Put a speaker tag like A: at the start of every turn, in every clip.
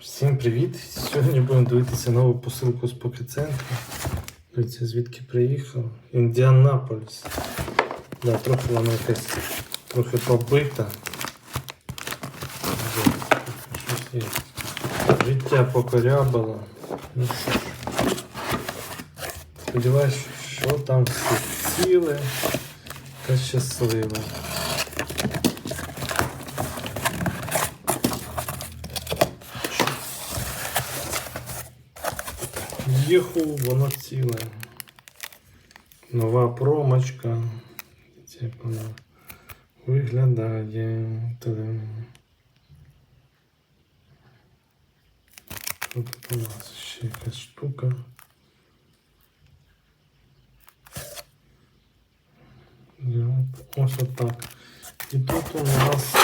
A: Всім привіт! Сьогодні будемо дивитися нову посилку з покецентру. Дивіться, звідки приїхав. Індіанаполіс. Да, трохи вона якась трохи побита. Щось є. Життя покорябало. Ну. Сподіваюсь, що там все ціле та щасливе. Єху, воно ціле. Нова промочка. Це як вона виглядає. Та-дам. Що тут у нас ще якась штука. І от- Ось отак. І тут у нас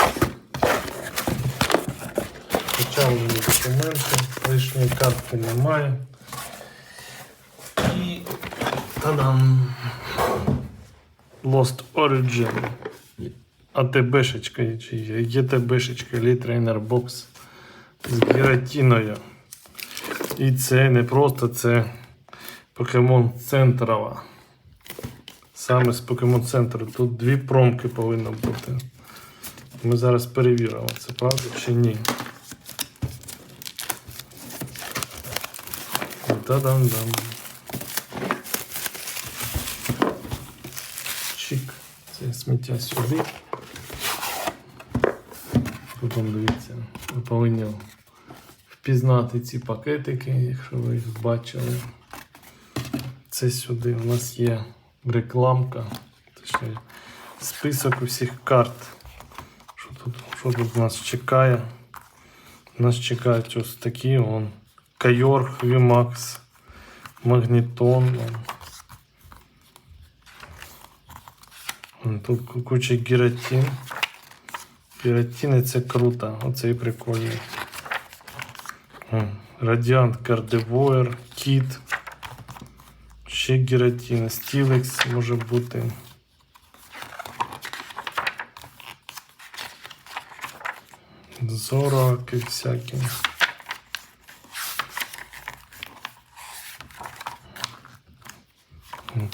A: почавлені документи, лишньої картки немає. Та-дам! Lost Origin. АТБшечка ЄТБшечка, Trainer Box з гіратіною. І це не просто це Покемон Центрова. Саме з Покемон Центру. Тут дві промки повинно бути. Ми зараз перевіримо, це правда чи ні. Та-дам-дам. Чик. Це сміття сюди. Потім дивіться, ви повинні впізнати ці пакетики, якщо ви їх бачили. Це сюди. У нас є рекламка, точніше, список усіх карт. Що тут, що тут нас чекає? Нас чекають ось такі вон. Кайор, Вімакс, Магнітон. Вон Тут куча гіратін. Гіратіни це круто, оцей прикольний. Вон, Радіант Кардевоєр, Кіт. Ще гіратіни. Стілекс може бути. Зораки всякі.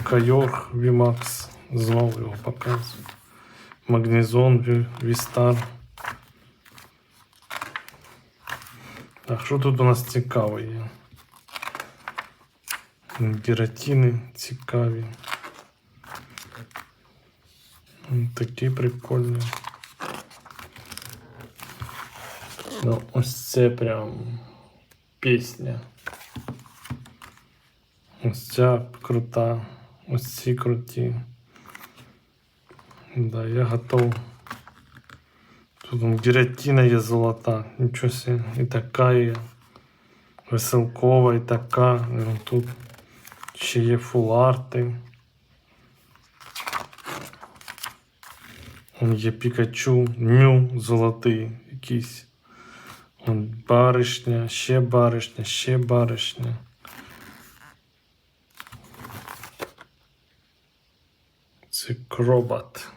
A: Кайор Вімакс. Знову його показую. Магнезон Ві- Вістар. Так, що тут у нас цікаве є? Гератини цікаві. М, Такі прикольні. Ну, ось це прям пісня. Ось ця крута. Ось ці круті. Да, я готов. Тут гіратіна є золота. Нічого себе. І така є. Веселкова, і така. Тут ще є фуларти. Он є Пікачу, Мю золотий якийсь. Он баришня, ще баришня, ще баришня. Це кробат.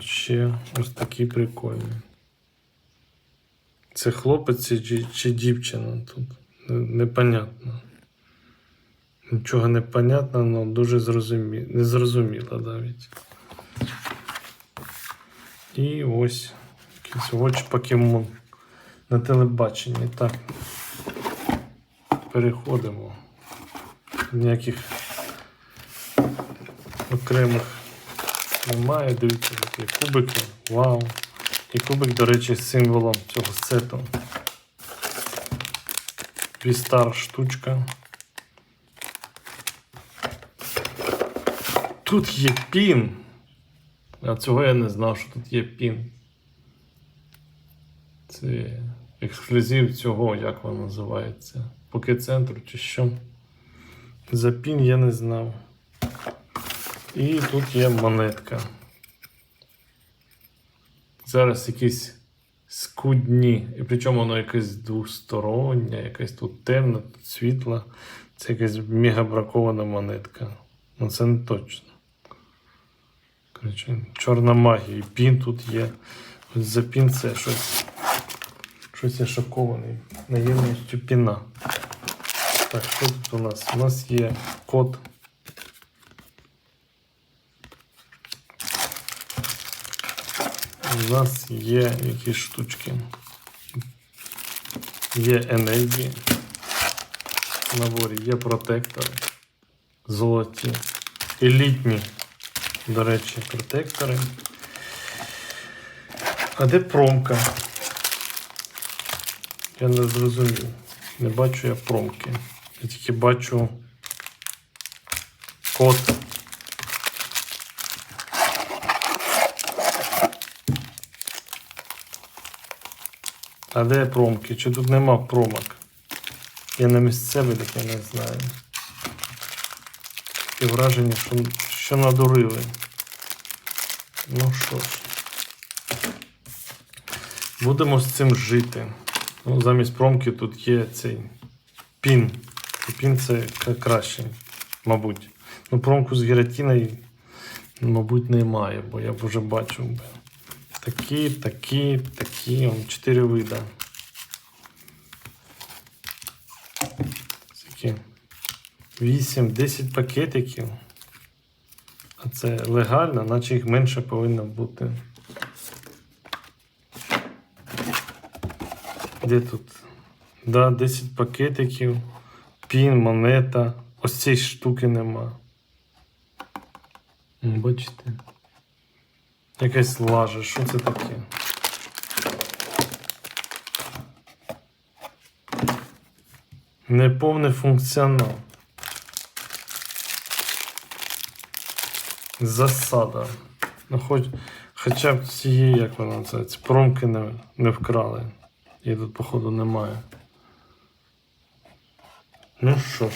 A: Ще ось такий прикольний. Це хлопець чи, чи дівчина тут? Непонятно. Нічого не понятно, але дуже зрозумі... незрозуміло навіть. І ось якийсь Watch покемон на телебаченні. Так. Переходимо. Ніяких окремих немає. Дивіться, такі кубики. Вау. І кубик, до речі, з символом цього сету. Вістар штучка. Тут є пін. А цього я не знав, що тут є пін. Це ексклюзив цього, як воно називається. Покет-центру чи що. За пін я не знав. І тут є монетка. Зараз якісь скудні. І причому воно якесь двостороннє, якесь тут темне, тут світла. Це якась мегабракована монетка. Ну це не точно. Коротше, чорна магія. І пін тут є. Ось за пін це щось Щось я шокований наємністю піна. Так, що тут у нас? У нас є код. У нас є якісь штучки. Є енергії. В наборі є протектори. Золоті. Елітні, до речі, протектори. А де промка? Я не зрозумів. Не бачу я промки. Я тільки бачу код. А де промки? Чи тут нема промок? Я на місцевий, я не знаю. Таке враження, що, що надурили. Ну що ж. Будемо з цим жити. Ну, замість промки тут є цей пін. І пін це краще, мабуть. Ну, промку з гератіною, мабуть, немає, бо я вже бачив би. Такі, такі, такі. Он, чотири вида. Такі. 8-10 пакетиків. А це легально, наче їх менше повинно бути. Де тут? Да, 10 пакетиків, пін, монета. Ось цієї штуки нема. Бачите? Якась лажа, що це таке? Неповний функціонал. Засада. Ну, хоч, хоча б цієї, як вона називається, промки не, не вкрали. Її тут, походу, немає. Ну що ж.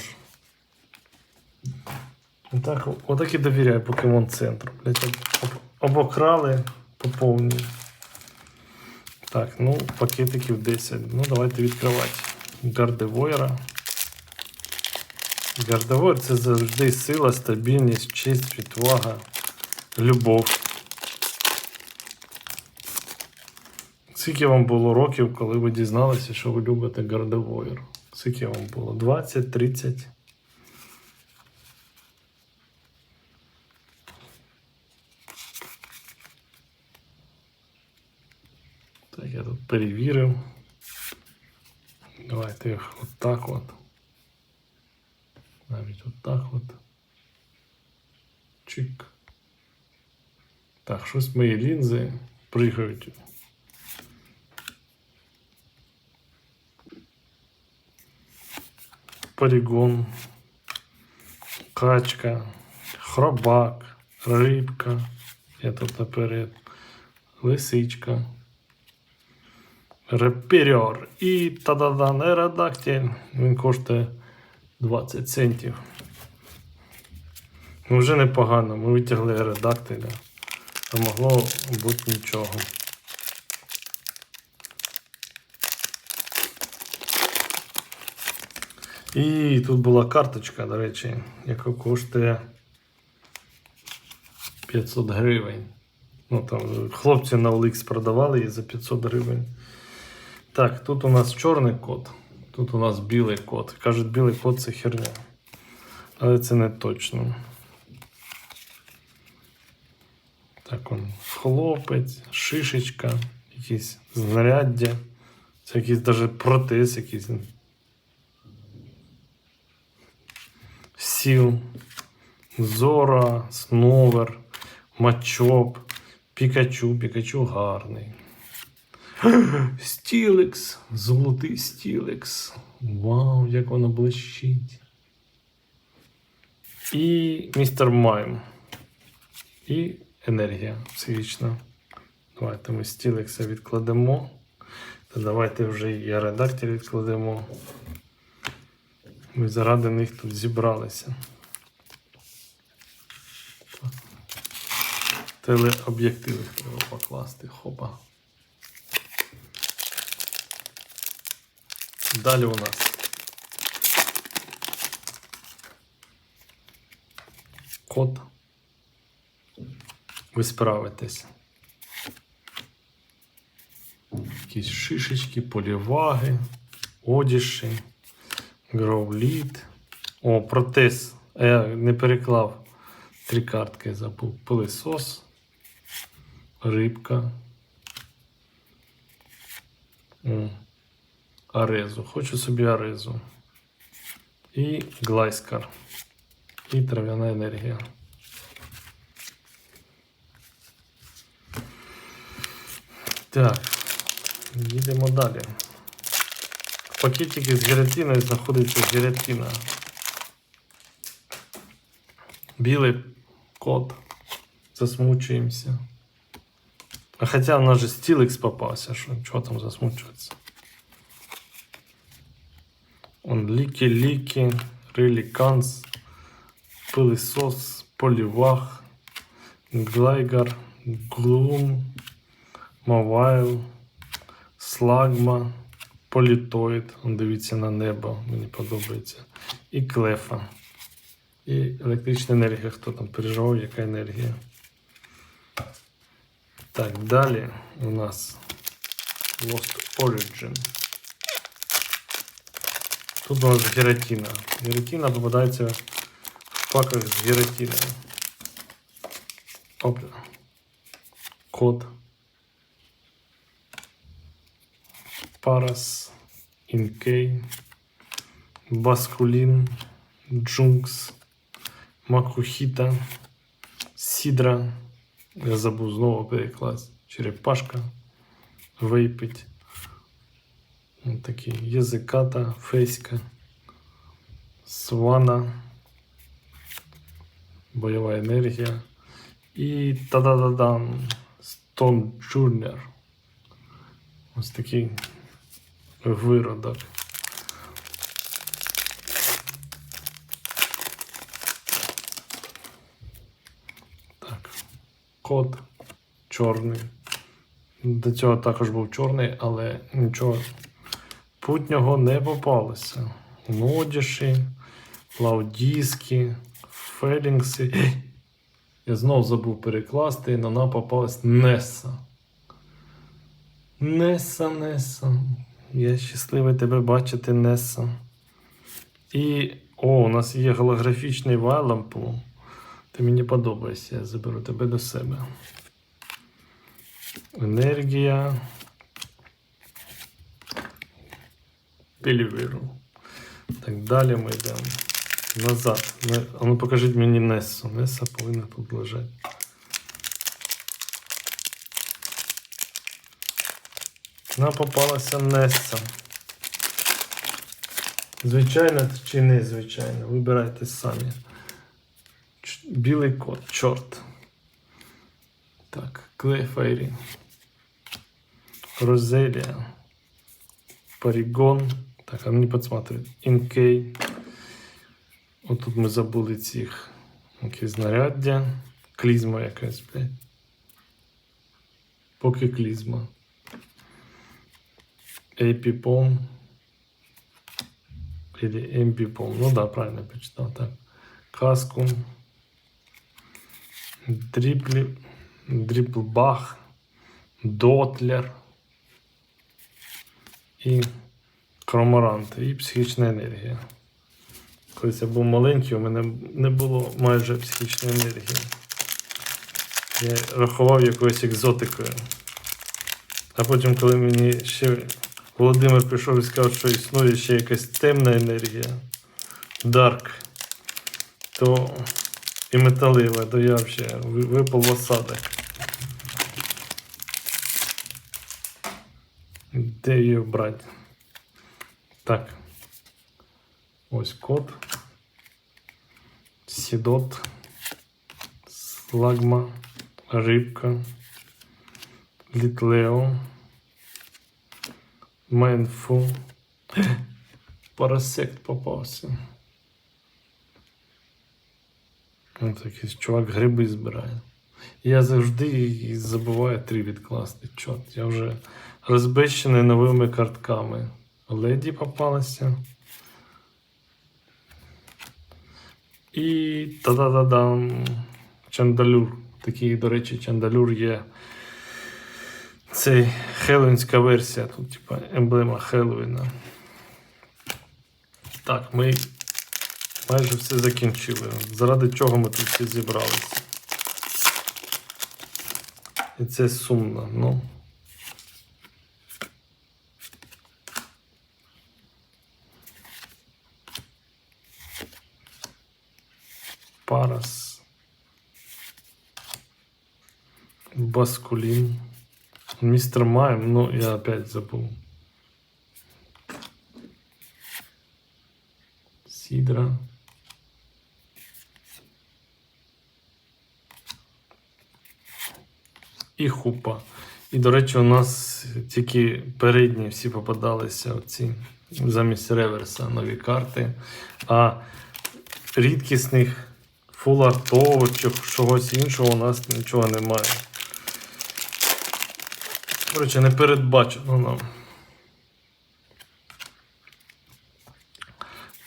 A: Отак, отак і довіряю покемон центру. Блять, обокрали по. Так, ну, пакетиків 10. Ну, давайте відкривати. Гардевойра. Гардевойр це завжди сила, стабільність, честь, відвага, любов. Скільки вам було років, коли ви дізналися, що ви любите Гардевойр? Скільки вам було? 20, 30? перевірив. Давайте їх отак от. Навіть отак от. Чик. Так, щось мої лінзи пригають. Полігон, качка, хробак, рибка. Я тут наперед. Лисичка. Реперер. І та-да-дан аеродактиль. Він коштує 20 центів. Ну, вже непогано. Ми витягли аеродактиля. А могло бути нічого. І тут була карточка, до речі, яка коштує 500 гривень. Ну, там, хлопці на OLX продавали її за 500 гривень. Так, тут у нас чорний код, тут у нас білий код. Кажуть, білий код це херня. Але це не точно. Так, он хлопець, шишечка, якісь знаряддя. Це якийсь навіть протез якийсь. Сіл, Зора, Сновер, Мачоп, Пікачу, Пікачу гарний. Стілекс, золотий стілекс. Вау, як воно блищить. І містер Майм. І енергія психічна. Давайте ми стілекса відкладемо. Та давайте вже і редактор відкладемо. Ми заради них тут зібралися. Телеоб'єктиви треба покласти. Хопа. Далі у нас. Код. Ви справитесь. якісь шишечки, поліваги, одіші, гроуліт. О, протез. А Я не переклав три картки, забув. Пилисос, рибка. Арезу. Хочу собі арезу. І глайскар. І трав'яна енергія. Так, їдемо далі. В пакетику з гератиною знаходиться гератина. Білий кот. Засмучуємося. А хоча в нас же стіликс попався, що чого там засмучуватися. Он ліки-ліки, реліканс, пилисос, полівах, глайгар, глум, мовайл, слагма, політоїд. Он дивіться на небо, мені подобається. І клефа. І електрична енергія. Хто там переживав, яка енергія? Так, далі у нас Lost Origin. Тут у нас гератина. Гератина попадається в паках з гератиною. Опа. Код. Парас. Інкей. Баскулін. Джункс. Макухіта. Сідра. Я забув знову перекласти. Черепашка. Вейпить. Такі язиката, фейська, свана, бойова енергія. І та-да-да-дам Стон Джуніор. Ось такий виродок. Так. Кот чорний. До цього також був чорний, але нічого путнього не попалося. Нодіші, лаудіски, фелінгси. Я знов забув перекласти, і на вона попалась Несса. Несса, Несса. Я щасливий тебе бачити, Несса. І. О, у нас є голографічний вайлампл. Ти мені подобаєшся, я заберу тебе до себе. Енергія. Пелівіру. Так, далі ми йдемо назад. А ну покажіть мені Нессу. Несса повинна тут лежати. Нам попалася Несса. Звичайно чи не звичайно? Вибирайте самі. Ч- Білий кот, чорт. Так, Клейфейрі. Розелія. Парігон. Так, а мені подсматривать. Інкей. Отут ми забули цих якісь знаряддя. Клізма якась, блядь. Поки клізма. Епіпом. Или емпіпом. Ну да, правильно почитав. Так. Каску. Дріплі. Дріплбах. Дотлер. І кроморанти. І психічна енергія. Колись я був маленький, у мене не було майже психічної енергії. Я рахував якоюсь екзотикою. А потім, коли мені ще Володимир прийшов і сказав, що існує ще якась темна енергія, Дарк, то і металева, то я взагалі випав в осадок. Де її брати? Так. Ось код. Сідот. Слагма. Рибка. Літлео. Менфу. Парасект попався. Ось якийсь чувак гриби збирає. Я завжди забуваю три відкласти. Чорт, я вже розбещений новими картками. Леді попалася. І та-да-да-дам. Чандалюр. Такий, до речі, чандалюр є Це хеллоуінська версія, тут типа емблема Хеллоуіна. Так, ми майже все закінчили. Заради чого ми тут всі зібралися? І це сумно, ну. Парас. Баскулин. Мистер Майм, ну я опять забыл. Сидра. І хупа. І, до речі, у нас тільки передні всі попадалися оці замість реверса нові карти. А рідкісних фулартових чи чогось іншого у нас нічого немає. Коротше, не передбачено нам.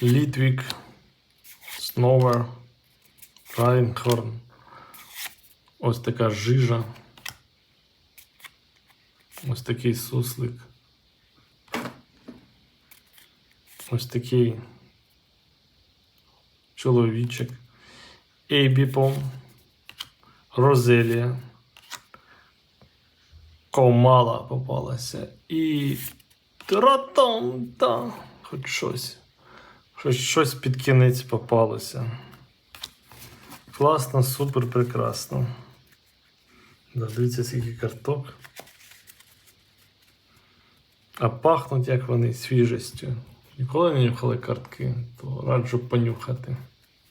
A: Літвік, Сновер, Райнхорн. Ось така жижа. Ось такий суслик. Ось такий чоловічок. Ейбіпом. Розелія. Комала попалася. І тратом, та, хоч щось. Хоч щось під кінець попалося. Класно, супер, прекрасно. Дивіться, скільки карток. А пахнуть, як вони свіжістю. Ніколи не нюхали картки, то раджу понюхати.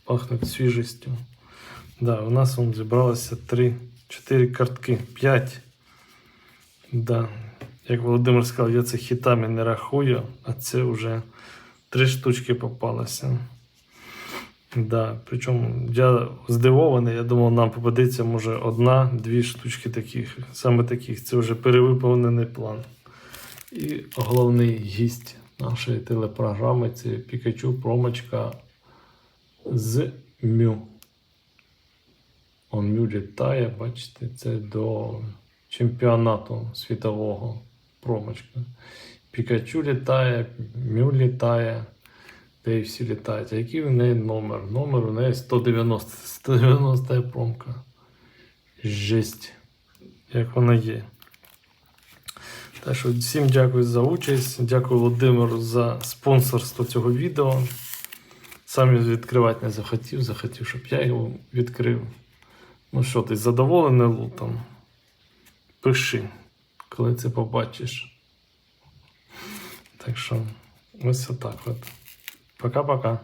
A: Пахнуть свіжістю. Да, у нас вон зібралося 3, 4 картки, 5. Да. Як Володимир сказав, я це хітами не рахую, а це вже три штучки попалося. Да. Причому я здивований, я думав, нам попадеться може одна-дві штучки таких, саме таких. Це вже перевиповнений план. І головний гість нашої телепрограми це Пікачу промочка з Мю. Он Мю літає, бачите, це до чемпіонату світового промочка. Пікачу літає, Мю літає, де і всі літають. А який у неї номер? Номер у неї 190. 190 промка. Жесть. Як вона є. Так що всім дякую за участь. Дякую Володимиру за спонсорство цього відео. Сам відкривати не захотів, захотів, щоб я його відкрив. Ну що, ти задоволений лутом? Пиши, коли це побачиш. Так що, ось отак от. Пока-пока.